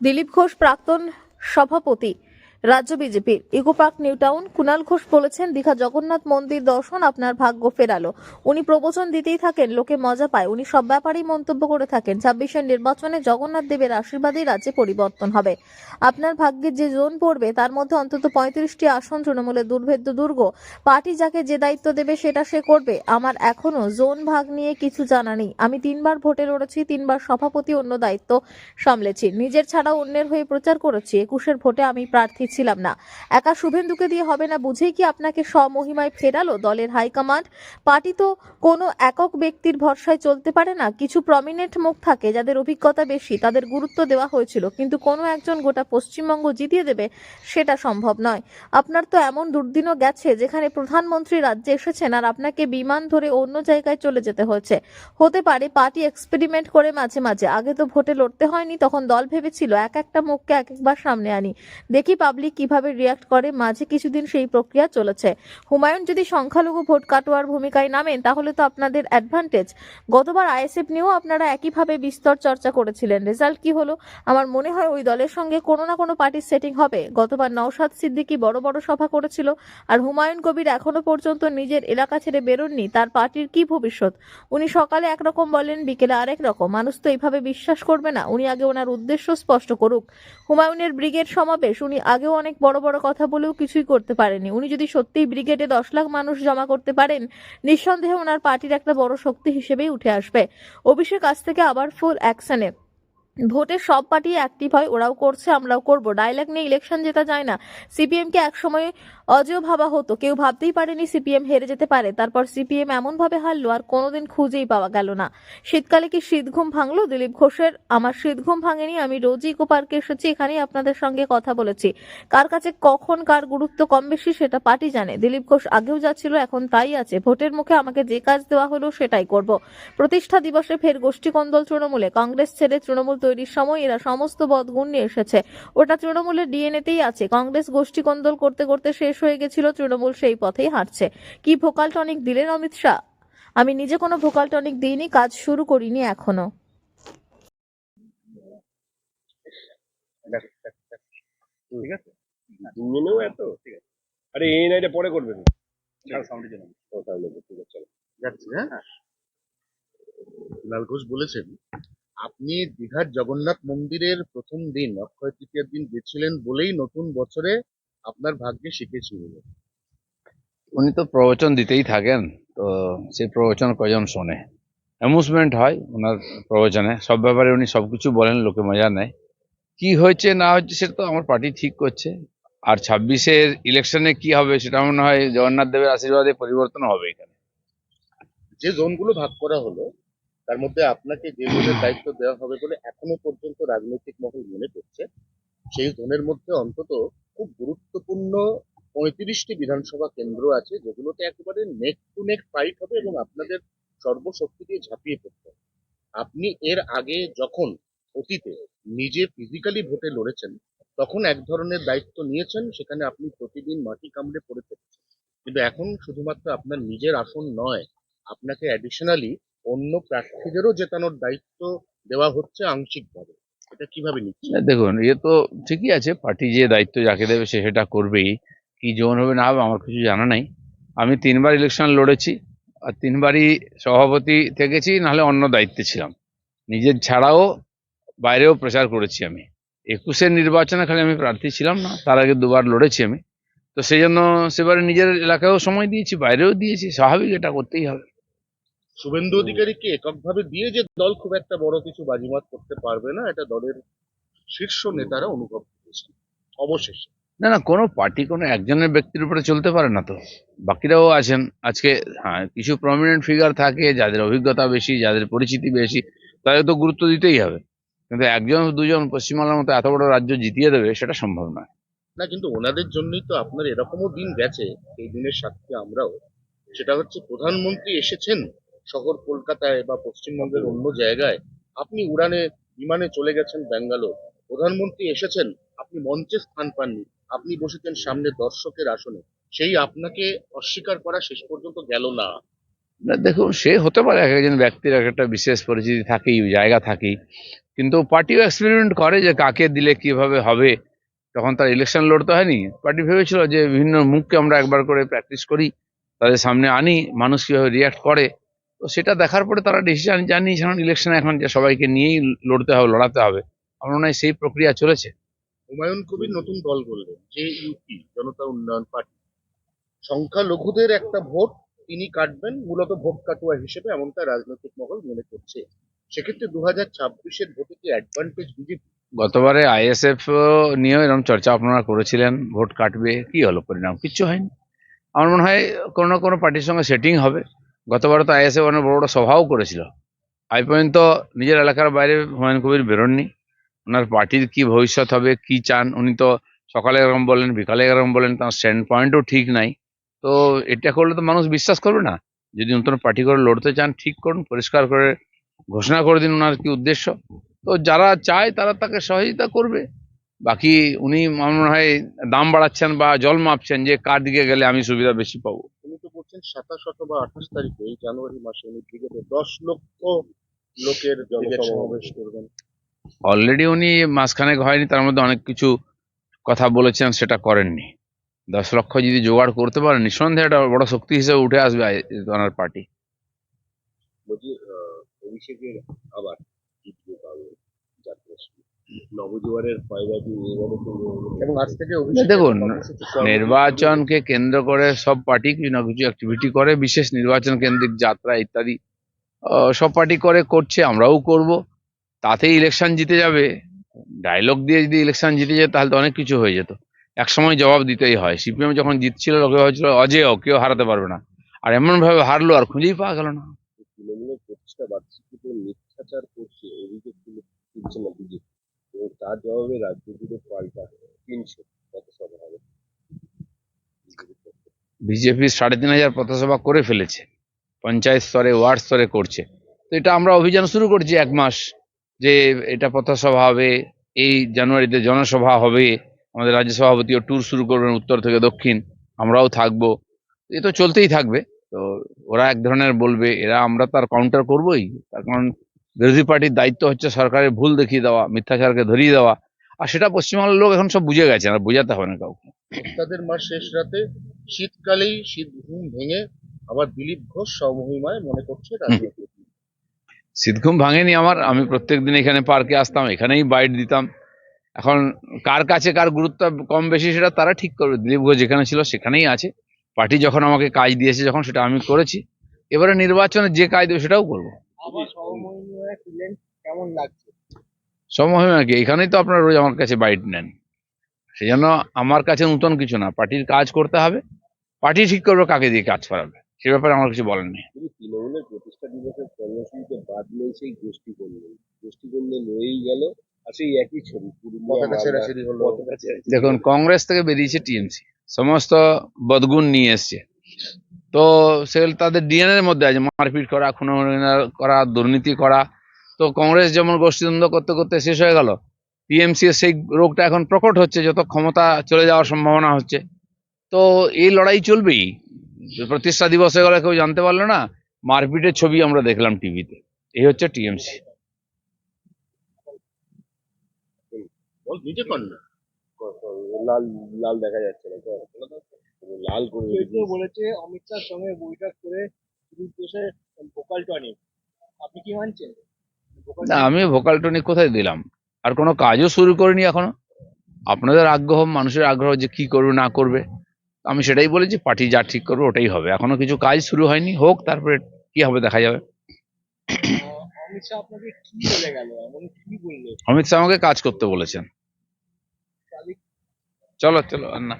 দিলীপ ঘোষ প্রাক্তন সভাপতি রাজ্য বিজেপির Eco Park New Town Kunal Ghosh বলেছেন, দীঘা জগন্নাথ মন্দির দর্শন আপনার ভাগ্য ফেরালো। উনি প্রবচন দিতেই থাকেন, লোকে মজা পায়। উনি সব ব্যাপারেই মন্তব্য করে থাকেন। ছাব্বিশের নির্বাচনে জগন্নাথ দেবের আশীর্বাদেই রাজ্যে পরিবর্তন হবে। আপনার ভাগ্যের যে জোন পড়বে, তার মধ্যে অন্তত পঁয়ত্রিশটি আসন, তৃণমূলের দুর্ভেদ্য দুর্গ। পার্টি যাকে যে দায়িত্ব দেবে, সেটা সে করবে। আমার এখনও জোন ভাগ নিয়ে কিছু জানা নেই। আমি তিনবার ভোটে লড়েছি তিনবার সভাপতি অন্য দায়িত্ব সামলেছি। নিজের ছাড়াও অন্যের হয়ে প্রচার করেছি। একুশের ভোটে আমি প্রার্থী ছিলাম না। একা শুভেন্দুকে দিয়ে হবে না বুঝেই কি আপনাকে স্বমহিমায় ফেরালো দলের হাইকমান্ড? পার্টি তো কোনো একক ব্যক্তির ভরসায় চলতে পারে না। কিছু প্রমিনেন্ট মুখ থাকে যাদের অভিজ্ঞতা বেশি, তাদের গুরুত্ব দেওয়া হয়েছিল, কিন্তু কোনো একজন গোটা পশ্চিমবঙ্গ জিতিয়ে দেবে সেটা সম্ভব নয়। আপনার তো এমন দুর্দিনও গেছে যেখানে প্রধানমন্ত্রী রাজ্যে এসেছেন আর আপনাকে বিমান ধরে অন্য জায়গায় চলে যেতে হয়েছে। হতে পারে পার্টি এক্সপেরিমেন্ট করে মাঝে মাঝে। আগে তো ভোটে লড়তে হয়নি, তখন দল ভেবেছিল এক একটা মুখকে এক একবার সামনে আনি। দেখি পাবলিক কীভাবে রিয়াক্ট করে, মাঝে কিছুদিন সেই প্রক্রিয়া চলেছে। হুমায়ুন, যদি সংখ্যালঘু ভোট কাটোয়ার ভূমিকায় নামেন, তাহলে তো আপনাদের অ্যাডভান্টেজ গতবার আইএসএফ নিয়েও আপনারা একইভাবে বিস্তর চর্চা করেছিলেন। রেজাল্ট কি হলো? আমার মনে হয় ওই দলের সঙ্গে কোনো না কোনো পার্টির সেটিং হবে। গতবার নওশাদ সিদ্দিকি বড় বড় সভা করেছিল, আর হুমায়ুন কবির এখনও পর্যন্ত নিজের এলাকা ছেড়ে বেরোননি। তার পার্টির কি ভবিষ্যৎ? উনি সকালে একরকম বলেন, বিকেলে আরেক রকম। মানুষ তো এইভাবে বিশ্বাস করবে না। উনি আগে ওনার উদ্দেশ্য স্পষ্ট করুক। হুমায়ুনের ব্রিগেড সমাবেশ, উনি আগেও অনেক বড় বড় কথা বলেও কিছুই করতে পারেনি। উনি যদি সত্যিই ব্রিগেডে দশ লাখ মানুষ জমা করতে পারেন, নিঃসন্দেহে ওনার পার্টির একটা বড় শক্তি হিসেবেই উঠে আসবে। অভিষেক কাছ থেকে আবার ফুল অ্যাকশনে ভোটে সব পার্টি অ্যাক্টিভ হয়, ওরাও করছে, আমরাও করব। ডায়লগ নিয়ে ইলেকশন জেতা যায় না সিপিএমকে একসময় অজেয় ভাবা হতো, কেউ ভাবতেই পারেনি সিপিএম হেরে যেতে পারে। তারপর সিপিএম এমনভাবে হারলো, আর কোনোদিন খুঁজেই পাওয়া গেল না। শীতকালে কি শীত ঘুম ভাঙলো? দিলীপ ঘোষের, আমার শীত ঘুম ভাঙেনি, আমি রোজই ইকো পার্কে এসেছি, এখানেই আপনাদের সঙ্গে কথা বলেছি। কার কাছে কখন কার গুরুত্ব কম বেশি সেটা পার্টি জানে। দিলীপ ঘোষ আগেও যাচ্ছিল এখন তাই আছে। ভোটের মুখে আমাকে যে কাজ দেওয়া হলো, সেটাই করব। প্রতিষ্ঠা দিবসে ফের গোষ্ঠী কন্দল তৃণমূলে, কংগ্রেস ছেড়ে তৃণমূল তৈরির সময় এরা সমস্ত বদগুণ নিয়ে এসেছে। ওটা তৃণমূলের ডিএনএতেই আছে। কংগ্রেস গোষ্ঠী কন্দল করতে করতে শেষ হয়ে গেছিল তৃণমূল সেই পথেই হাঁটছে। কি ভোকাল টনিক দিলেন অমিত শাহ? আমি নিজে কোনো ভোকাল টনিক দিইনি কাজ শুরু করিনি এখনও। ঠিক আছে? তিনজনেও এত? ঠিক আছে। আরে এই নাইটা পরে করবেন। সাউন্ডের জন্য। ও তাহলে ঠিক আছে চলো। যাচ্ছি হ্যাঁ? লাল ঘোষ বলেছেন আপনি দীঘার জগন্নাথ মন্দিরের প্রথম দিন অক্ষয় তৃতীয়ার দিন গেছিলেন বলেই নতুন বছরে আপনার ভাগ্যে শিখেছিল উনি তো প্রবচন দিতেই থাকেন তো সেই প্রবচন কজন শোনে? অ্যামুজমেন্ট হয় ওনার প্রবচনে সব ব্যাপারে উনি সবকিছু বলেন লোকে মজা নেয়। কি হয়েছে না হচ্ছে সেটা তো আমার পার্টি ঠিক করছে। আর ছাব্বিশের ইলেকশনে কি হবে সেটা মনে হয় জগন্নাথ দেবের আশীর্বাদে পরিবর্তন হবে এখানে। যে জোনগুলো ভাগ করা হলো তার মধ্যে আপনাকে যে জোনের দায়িত্ব দেওয়া হবে বলে এখনও পর্যন্ত রাজনৈতিক মহল মনে করছে, সেই জোনের মধ্যে অন্তত খুব গুরুত্বপূর্ণ পঁয়ত্রিশটি বিধানসভা কেন্দ্র আছে যেগুলোতে একেবারে নেক টু নেক ফাইট হবে এবং আপনাদের সর্বশক্তি দিয়ে ঝাঁপিয়ে পড়তে হবে। আপনি এর আগে যখন অতীতে নিজে ফিজিক্যালি ভোটে লড়েছেন, তখন এক ধরনের দায়িত্ব নিয়েছেন, সেখানে আপনি প্রতিদিন মাটি কামড়ে পড়ে থেকেছেন কিন্তু এখন শুধুমাত্র আপনার নিজের আসন নয়, আপনাকে অ্যাডিশনালি অন্য প্রার্থীদেরও জেতানোর দায়িত্ব দেওয়া হচ্ছে আংশিকভাবে। এটা কীভাবে নিচ্ছে না, দেখুন ইয়ে তো ঠিকই আছে পার্টি যে দায়িত্ব যাকে দেবে সে সেটা করবেই। কি জোন হবে না হবে আমার কিছু জানা নাই। আমি তিনবার ইলেকশন লড়েছি আর তিনবারই সভাপতি থেকেছি নাহলে অন্য দায়িত্বে ছিলাম। নিজের ছাড়াও বাইরেও প্রচার করেছি আমি। একুশের নির্বাচনে খালি আমি প্রার্থী ছিলাম না তার আগে দুবার লড়েছি আমি। তো সেই জন্য সেবারে নিজের এলাকায়ও সময় দিয়েছি বাইরেও দিয়েছি স্বাভাবিক এটা করতেই হবে। শুভেন্দু অধিকারীকে এককভাবে দিয়ে যে দল খুব একটা বড় কিছু বাজিমাত করতে পারবে না এটা দলের শীর্ষ নেতারা অনুভব করেছেন অবশেষে। না না কোনো পার্টি কোনো একজনের ব্যক্তির উপরে চলতে পারে না তো। বাকিরাও আছেন। আজকে হ্যাঁ কিছু প্রমিনেন্ট ফিগার থাকে যাদের অভিজ্ঞতা বেশি যাদের পরিচিতি বেশি তাদের তো গুরুত্ব দিতেই হবে। কিন্তু একজন দুজন পশ্চিমবাংলার মতো এত বড় রাজ্য জিতিয়ে দেবে সেটা সম্ভব নয়। না কিন্তু ওনাদের জন্যই তো আপনার এরকমও দিন গেছে এই দিনের সাক্ষী আমরাও। সেটা হচ্ছে প্রধানমন্ত্রী এসেছেন শহর কলকাতায় বা পশ্চিমবঙ্গের অন্য জায়গায় আপনি উড়ানে, বিমানে চলে গেছেন ব্যাঙ্গালোর। প্রধানমন্ত্রী এসেছেন, আপনি মঞ্চে স্থান পাননি, আপনি বসেছেন সামনে দর্শকের আসনে। সেই আপনাকে অস্বীকার করা শেষ পর্যন্ত গেল না। না, দেখুন, সে হতে পারে, এক একজন ব্যক্তির এক একটা বিশেষ পরিচিতি থাকেই, জায়গা থাকেই। কিন্তু পার্টিও এক্সপেরিমেন্ট করে যে কাকে দিলে কীভাবে হবে। তখন তার ইলেকশন লড়তে হয়নি। পার্টি ভেবেছিল যে বিভিন্ন মুখকে আমরা একবার করে প্র্যাকটিস করি, তাদের সামনে আনি, মানুষ কীভাবে রিয়াক্ট করে। তো সেটা দেখার পরে তারা ডিসিশন জানিয়েছে এখন ইলেকশন এখন যে সবাইকে নিয়েই লড়তে হবে লড়াতে হবে আমার মনে হয় সেই প্রক্রিয়া চলেছে। হুমায়ুন কবির নতুন দল করলেন যে ইউপি জনতা উন্নয়ন পার্টি। সংখ্যালঘুদের একটা ভোট তিনি কাটবেন মূলত ভোট কাটুয়া হিসেবে এমনটা রাজনৈতিক মহল মনে করছে। সেক্ষেত্রে দু হাজার ছাব্বিশের ভোটে কি অ্যাডভান্টেজ বিজেপি? গতবারে আইএসএফ নিয়েও এরকম চর্চা আপনারা করেছিলেন ভোট কাটবে কি হলো পরিণাম কিচ্ছু হয়নি। আমার মনে হয় কোনো না কোনো পার্টির সঙ্গে সেটিং হবে। গতবারে তো আইএসএফ অনেক বড় বড় সভাও করেছিল। আজ পর্যন্ত নিজের এলাকার বাইরে হুমায়ুন কবির বেরোননি। ওনার পার্টির কি ভবিষ্যৎ হবে, কি চান, উনি তো সকালে এরকম বলেন, বিকালে এরকম বলেন, তার স্ট্যান্ড পয়েন্টও ঠিক নাই। তো এটা করলে তো মানুষ বিশ্বাস করবে না। যদি নতুন পার্টি করে লড়তে চান, ঠিক করুন, পরিষ্কার করে ঘোষণা করে দিন ওনার কি উদ্দেশ্য। তো যারা চায় তারা তাকে সহযোগিতা করবে। বাকি উনি আমার মনে হয় দাম বাড়াচ্ছেন বা জল মাপছেন যে কার দিকে গেলে আমি সুবিধা বেশি পাবো। উনি তো বলছেন সাতাশ অথবা আঠাশ তারিখে এই জানুয়ারি মাসে উনি ব্রিগেডে দশ লক্ষ লোকের ব্রিগেড সমাবেশ করবেন। অলরেডি উনি মাসখানেক হয়নি তার মধ্যে অনেক কিছু কথা বলেছেন সেটা করেননি। দশ লক্ষ যদি জোগাড় করতে পারেন নিঃসন্দেহে একটা বড় শক্তি হিসেবে উঠে আসবে আই- ওনার পার্টি। বলছি আহ, অভিষেকের আবার জিতবে পাবে যাত্রা এবং আজ থেকে দেখুন, নির্বাচনকে কেন্দ্র করে সব পার্টি কিছু না কিছু অ্যাক্টিভিটি করে বিশেষ নির্বাচন কেন্দ্রিক যাত্রা ইত্যাদি সব পার্টি করে করছে আমরাও করব। তাতেই ইলেকশন জিতে যাবে। ডায়লগ দিয়ে যদি ইলেকশন জিতে যেত তাহলে তো অনেক কিছু হয়ে যেত। এক সময় জবাব দিতেই হয়। সিপিএম যখন জিতছিল লোকে ভাবছিল অজেয় কেউ হারাতে পারবে না। আর এমন ভাবে হারলো আর খুঁজেই পাওয়া গেল না। তৃণমূলের প্রতিষ্ঠা বার্ষিকীতে মিথ্যাচার করছে অভিযোগ তুলছে না বিজেপি এবং তার জবাবে রাজ্য জুড়ে পাল্টা তিনশো কত সভা হবে। বিজেপি সাড়ে তিন হাজার পথসভা করে ফেলেছে, পঞ্চায়েত স্তরে, ওয়ার্ড স্তরে করছে। তো এটা আমরা অভিযান শুরু করছি এক মাস যে এটা পথসভা হবে, এই জানুয়ারিতে জনসভা হবে, আমাদের রাজ্য সভাপতিও ট্যুর শুরু করবেন উত্তর থেকে দক্ষিণ, আমরাও থাকব। এ তো চলতেই থাকবে। তো ওরা এক ধরনের বলবে, এরা আমরা তার কাউন্টার করবোই, তার কারণ বিরোধী পার্টির দায়িত্ব হচ্ছে সরকারের ভুল দেখিয়ে দেওয়া মিথ্যাচারকে ধরিয়ে দেওয়া। আর সেটা পশ্চিমবাংলার লোক এখন সব বুঝে গেছে আর বোঝাতে হবে না কাউকে। তাদের মাস শেষ রাতে শীতকালেই শীত ঘুম ভেঙে আবার দিলীপ ঘোষ সমহিমায় মনে করছে রাজনৈতিক শীতঘুম ভাঙেনি আমার আমি প্রত্যেকদিন এখানে পার্কে আসতাম এখানেই বাইট দিতাম। এখন কার কাছে কার গুরুত্ব কম বেশি সেটা তারা ঠিক করবে। দিলীপ ঘোষ যেখানে ছিল সেখানেই আছে। পার্টি যখন আমাকে কাজ দিয়েছে যখন সেটা আমি করেছি। এবারে নির্বাচনে যে কাজ দেবে সেটাও করব। আবার সহমর্মিতায় ফিরলেন কেমন লাগছে? সমমহিমা কি? এখানেই তো আপনারা রোজ আমার কাছে বাইট নেন। সেই জন্য আমার কাছে নতুন কিছু না। পার্টির কাজ করতে হবে। পার্টি ঠিক করবে কাকে দিয়ে কাজ করাবে? সে ব্যাপারে আমার কিছু বলার নেই। তৃণমূলের প্রতিষ্ঠা দিবসের কর্মসূচিতে বাদ নেই সেই গোষ্ঠী কল্যাণ গোষ্ঠী কল্যাণ রয়েই গেল আর সেই একই ছবি। দেখুন কংগ্রেস থেকে বেরিয়েছে টিএমসি। সমস্ত বদগুণ নিয়ে এসছে। তো সেগুলো তাদের ডিএনএ এর মধ্যে আছে মারপিট করা খুন করা দুর্নীতি করা। তো কংগ্রেস যেমন গোষ্ঠীদ্বন্দ্ব করতে করতে শেষ হয়ে গেল টিএমসি এর সেই রোগটা এখন প্রকট হচ্ছে যত ক্ষমতা চলে যাওয়ার সম্ভাবনা হচ্ছে। তো এই লড়াই চলবেই। প্রতিষ্ঠা দিবস হয়ে গেলে কেউ জানতে পারল না মারপিটের ছবি আমরা দেখলাম টিভিতে। এই হচ্ছে টিএমসি লাল লাল দেখা যাচ্ছে না। লাল করে বলেছে অমিত শাহর সঙ্গে বৈঠক করে ভোকাল টনিক আপনি কি মানছেন? না আমি ভোকাল টনিক কোথায় দিলাম? আর কোনো কাজও শুরু করিনি এখনও। আপনাদের আগ্রহ মানুষের আগ্রহ যে কি করবে না করবে আমি সেটাই বলেছি পার্টি যা ঠিক করবে ওটাই হবে। এখনও কিছু কাজ শুরু হয়নি হোক তারপরে কি হবে দেখা যাবে। অমিত শাহ আপনাকে কি বলে গেল? এমন কি বলল? অমিত শাহ আমাকে কাজ করতে বলেছেন। চলো চলো না।